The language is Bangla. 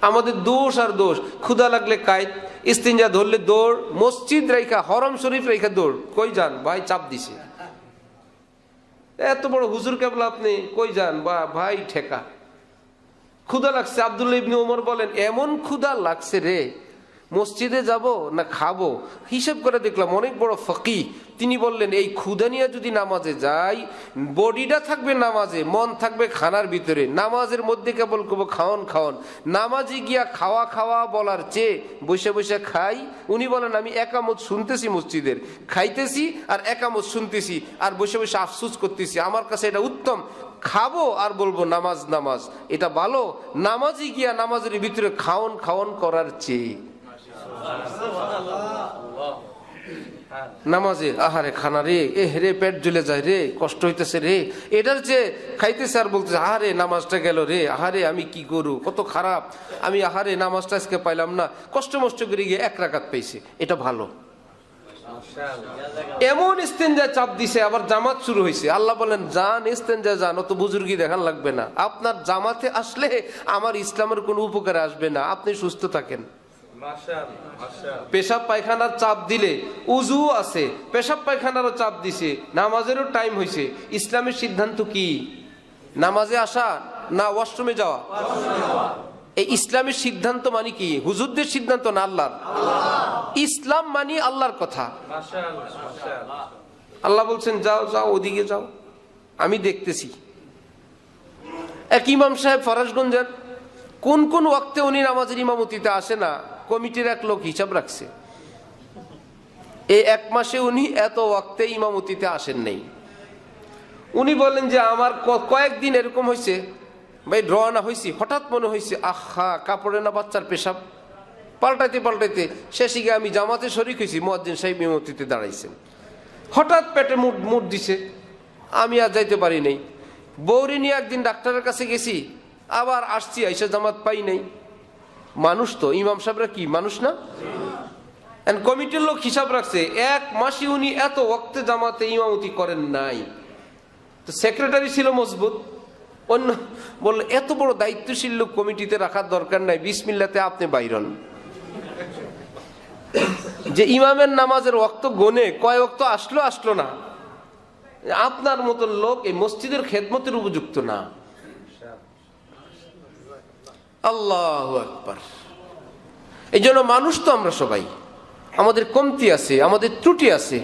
আমাদের দোষ আর দোষ। ক্ষুদা লাগলে কায়দ, ইস্তিনজা ধরলে দৌড়, মসজিদ রেখা হরম শরীফ রেখা দৌড়। কই যান? ভাই চাপ দিছে। এত বড় হুজুর কেবল আপনি? কই যান? বা, ভাই ঠেকা। ক্ষুদা লাগছে। আবদুল্লা ইবনি ওমর বলেন, এমন ক্ষুদা লাগছে রে মসজিদে যাব না খাব? হিসেব করে দেখলাম অনেক বড় ফকি। তিনি বললেন, এই ক্ষুধা নিয়ে যদি নামাজে যাই, বডিটা থাকবে নামাজে, মন থাকবে খানার ভিতরে। নামাজের মধ্যে কেবল কব, খাওন খাওন। নামাজে গিয়া খাওয়া খাওয়া বলার চেয়ে বসে বসে খাই। উনি বলেন, আমি একামত শুনতেছি মসজিদের। খাইতেছি আর একামত শুনতেছি আর বসে বসে আফসুস করতেছি। আমার কাছে এটা উত্তম। খাব আর বলব, নামাজ নামাজ। এটা ভালো। নামাজই গিয়া নামাজের ভিতরে খাওন খাওন করার চেয়ে নামাজে আহারে খানা রে, এ রে, পেট জ্বলে যায় রে, কষ্ট হইতেছে রে। এটার যে খাইতেছে আর বলতেছে, আহারে, নামাজটা গেল রে, আহারে, আমি কি করু? কত খারাপ। আমি আহারে, নামাজটা আজকে পাইলাম না। কষ্ট মষ্ট করে গিয়ে এক রাকাত পেয়েছে এটা ভালো। এমন ইস্তেঞ্জা চাপ দিছে, আবার জামাত শুরু হয়েছে আল্লাহ বলেন যান ইস্তেঞ্জা যান অত বুজুর্গি দেখান লাগবে না। আপনার জামাতে আসলে আমার ইসলামের কোনো উপকারে আসবে না। আপনি সুস্থ থাকেন। পেশাব পায়খানার চাপ দিলে উজু আছে পেশাব পায়খানারও চাপ দিছে নামাজেরও টাইম হয়েছে ইসলামের সিদ্ধান্ত কি? নামাজে আসা না ওয়াশরুমে যাওয়া? এই ইসলামের সিদ্ধান্ত মানে কি? হুজুরদের সিদ্ধান্ত না আল্লাহর? ইসলাম মানি আল্লাহর কথা। আল্লাহ বলছেন যাও যাও ওদিকে যাও। আমি দেখতেছি। এক ইমাম সাহেব ফরাজগঞ্জের কোন কোন ওয়াক্তে উনি নামাজের ইমামতিতে আসে না, কমিটির এক লোক হিসাব রাখছে। এই এক মাসে উনি এত ওয়াক্তে ইমামতিতে আসেন নাই। উনি বলেন যে আমার কয়েকদিন এরকম হয়েছে ভাই ড্র না হয়েছি হঠাৎ মনে হয়েছে আহা, কাপড়ে না বাচ্চার পেশাব। পাল্টাইতে পাল্টাইতে শেষে গিয়ে আমি জামাতে শরিক হয়েছি মহাদ্দিন সাহেব ইমামতিতে দাঁড়াইছেন। হঠাৎ পেটে মুট মুট দিছে, আমি আর যাইতে পারি নাই। বৌরি নিয়ে একদিন ডাক্তারের কাছে গেছি আবার আসছি, আইসা জামাত পাই নাই। মানুষ তো, ইমাম সাহেবরা কি, মানুষ না? কমিটির লোক হিসাব রাখছে, এক মাসে উনি এত ওক্তে জামাতে ইমামতি করেন নাই। তো সেক্রেটারি ছিল মজবুত। অন্য বলল, এত বড় দায়িত্বশীল লোক কমিটিতে রাখার দরকার নাই, বিসমিল্লাতে আপনি বাইরন যে ইমামের নামাজের ওক্ত গনে, কয় ওক্ত আসলো আসলো না। আপনার মতন লোক এই মসজিদের খেদমতের উপযুক্ত না। আল্লাহ আকবার। এই জন্য মানুষ তো আমরা সবাই। আমাদের কমতি আছে আমাদের ত্রুটি আছে।